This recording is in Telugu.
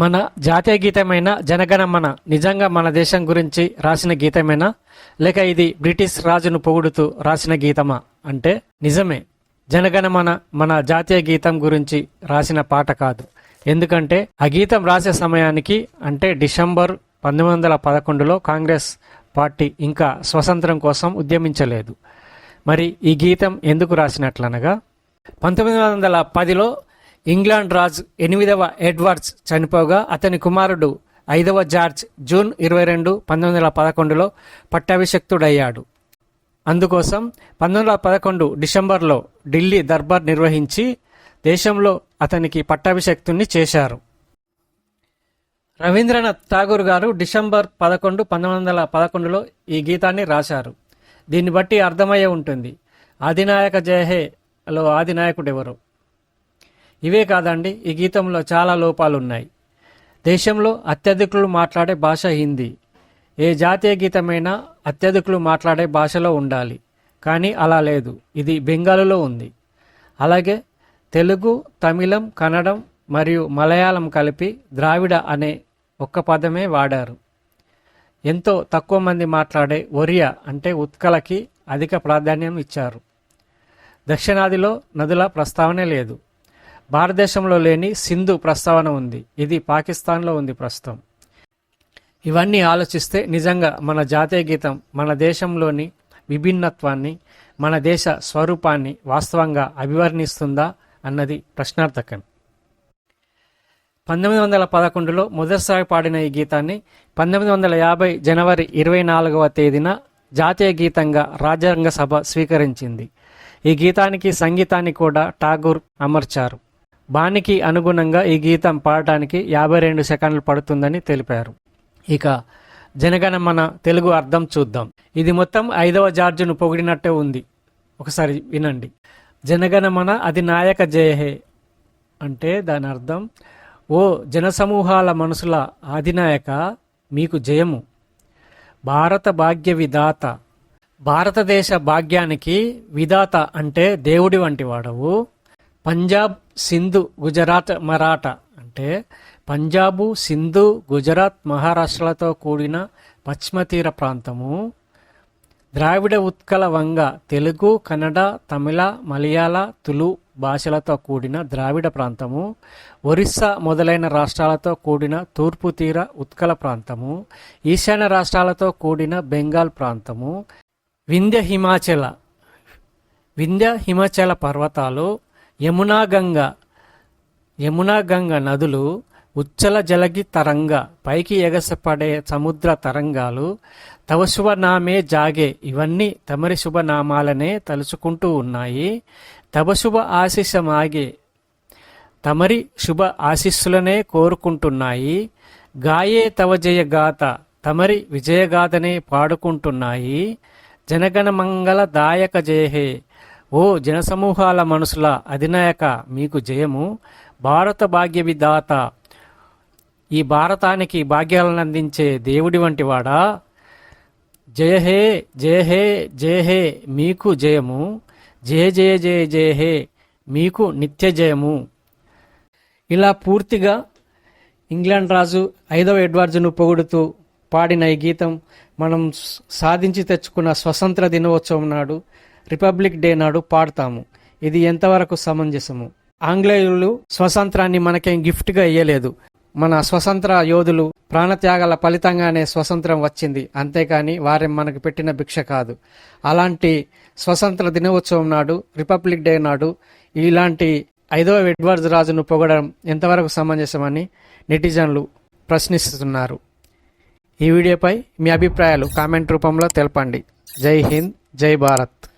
మన జాతీయ గీతమైన జనగణమన నిజంగా మన దేశం గురించి రాసిన గీతమేనా? లేక ఇది బ్రిటిష్ రాజును పొగుడుతూ రాసిన గీతమా? అంటే నిజమే. జనగణమన మన జాతీయ గీతం గురించి రాసిన పాట కాదు. ఎందుకంటే ఆ గీతం రాసే సమయానికి అంటే డిసెంబర్ పంతొమ్మిది వందల పదకొండులో కాంగ్రెస్ పార్టీ ఇంకా స్వతంత్రం కోసం ఉద్యమించలేదు. మరి ఈ గీతం ఎందుకు రాసినట్లనగా? పంతొమ్మిది వందల పదిలో ఇంగ్లాండ్ రాజు ఎనిమిదవ ఎడ్వర్డ్స్ చనిపోగా అతని కుమారుడు ఐదవ జార్జ్ జూన్ ఇరవై రెండు పంతొమ్మిది వందల పదకొండులో పట్టాభిషక్తుడయ్యాడు. అందుకోసం పంతొమ్మిది వందల పదకొండు డిసెంబర్లో ఢిల్లీ దర్బార్ నిర్వహించి దేశంలో అతనికి పట్టాభిషక్తుణ్ణి చేశారు. రవీంద్రనాథ్ ఠాగూర్ గారు డిసెంబర్ పదకొండు పంతొమ్మిది వందల పదకొండులో ఈ గీతాన్ని రాశారు. దీన్ని బట్టి అర్థమయ్యే ఉంటుంది. ఆదినాయక జయహేలో ఆదినాయకుడు ఎవరు ఇవే కాదండి ఈ గీతంలో చాలా లోపాలు ఉన్నాయి దేశంలో అత్యధికులు మాట్లాడే భాష హిందీ. ఏ జాతీయ గీతమైనా అత్యధికులు మాట్లాడే భాషలో ఉండాలి. కానీ అలా లేదు. ఇది బెంగాలులో ఉంది. అలాగే తెలుగు తమిళం కన్నడం మరియు మలయాళం కలిపి ద్రావిడ అనే ఒక్క పదమే వాడారు. ఎంతో తక్కువ మంది మాట్లాడే ఒరియా అంటే ఉత్కలకి అధిక ప్రాధాన్యం ఇచ్చారు. దక్షిణాదిలో నదుల ప్రస్తావనే లేదు. భారతదేశంలో లేని సింధు ప్రస్తావన ఉంది. ఇది పాకిస్తాన్లో ఉంది ప్రస్తుతం. ఇవన్నీ ఆలోచిస్తే నిజంగా మన జాతీయ గీతం మన దేశంలోని విభిన్నత్వాన్ని మన దేశ స్వరూపాన్ని వాస్తవంగా అభివర్ణిస్తుందా అన్నది ప్రశ్నార్థకం. పంతొమ్మిది వందల పదకొండులో మొదటిసారి పాడిన ఈ గీతాన్ని పంతొమ్మిది వందల యాభై జనవరి ఇరవై నాలుగవ తేదీన జాతీయ గీతంగా రాజ్యాంగ సభ స్వీకరించింది. ఈ గీతానికి సంగీతాన్ని కూడా ఠాగూర్ అమర్చారు. బానికి అనుగుణంగా ఈ గీతం పాడటానికి యాభై రెండు సెకండ్లు పడుతుందని తెలిపారు. ఇక జనగణమన తెలుగు అర్థం చూద్దాం. ఇది మొత్తం ఐదవ జార్జును పొగిడినట్టే ఉంది. ఒకసారి వినండి. జనగణమన అది నాయక జయహే అంటే దాని అర్థం ఓ జనసమూహాల మనసుల ఆదినాయక మీకు జయము. భారత భాగ్య విధాత భారతదేశ భాగ్యానికి విధాత అంటే దేవుడి వంటి వాడవు. పంజాబ్ సింధు గుజరాత్ మరాఠా అంటే పంజాబు సింధు గుజరాత్ మహారాష్ట్రలతో కూడిన పశ్చిమ తీర ప్రాంతము ద్రావిడ ఉత్కల వంగ తెలుగు కన్నడ తమిళ మలయాళ తులు భాషలతో కూడిన ద్రావిడ ప్రాంతము ఒరిస్సా మొదలైన రాష్ట్రాలతో కూడిన తూర్పు తీర ఉత్కల ప్రాంతము ఈశాన్య రాష్ట్రాలతో కూడిన బెంగాల్ ప్రాంతము. వింధ్య హిమాచల వింధ్య హిమాచల పర్వతాలు యమునా గంగ. యమునా గంగ నదులు ఉచ్చల జలగి తరంగ పైకి ఎగసపడే సముద్ర తరంగాలు తవ శుభనామే జాగే ఇవన్నీ తమరి శుభనామాలనే తలుచుకుంటూ ఉన్నాయి. తవ శుభ ఆశీస్సమాగే తమరి శుభ ఆశీస్సులనే కోరుకుంటున్నాయి. గాయే తవ జయ గాథ తమరి విజయగాథనే పాడుకుంటున్నాయి. జనగణ మంగళ దాయక జయహే. ఓ జనసమూహాల మనసుల అధినాయక మీకు జయము. భారత భాగ్య విధాత ఈ భారతానికి భాగ్యాలను అందించే దేవుడి వంటివాడా జయ హే జయ హే జయ హే మీకు జయము. జయ జయ జయ హే మీకు నిత్య జయము. ఇలా పూర్తిగా ఇంగ్లాండ్ రాజు ఐదవ ఎడ్వార్జును పొగుడుతూ పాడిన ఈ గీతం మనం సాధించి తెచ్చుకున్న స్వతంత్ర దినోత్సవం నాడు రిపబ్లిక్ డే నాడు పాడతాము. ఇది ఎంతవరకు సమంజసము? ఆంగ్లేయులు స్వతంత్రాన్ని మనకేం గిఫ్ట్గా ఇయ్యలేదు. మన స్వతంత్ర యోధులు ప్రాణత్యాగాల ఫలితంగానే స్వతంత్రం వచ్చింది. అంతేకాని వారి మనకు పెట్టిన భిక్ష కాదు. అలాంటి స్వతంత్ర దినోత్సవం నాడు రిపబ్లిక్ డే నాడు ఇలాంటి ఐదవ ఎడ్వర్డ్స్ రాజును పొగడడం ఎంతవరకు సమంజసమని నెటిజన్లు ప్రశ్నిస్తున్నారు. ఈ వీడియోపై మీ అభిప్రాయాలు కామెంట్ రూపంలో తెలపండి. జై హింద్ జై భారత్.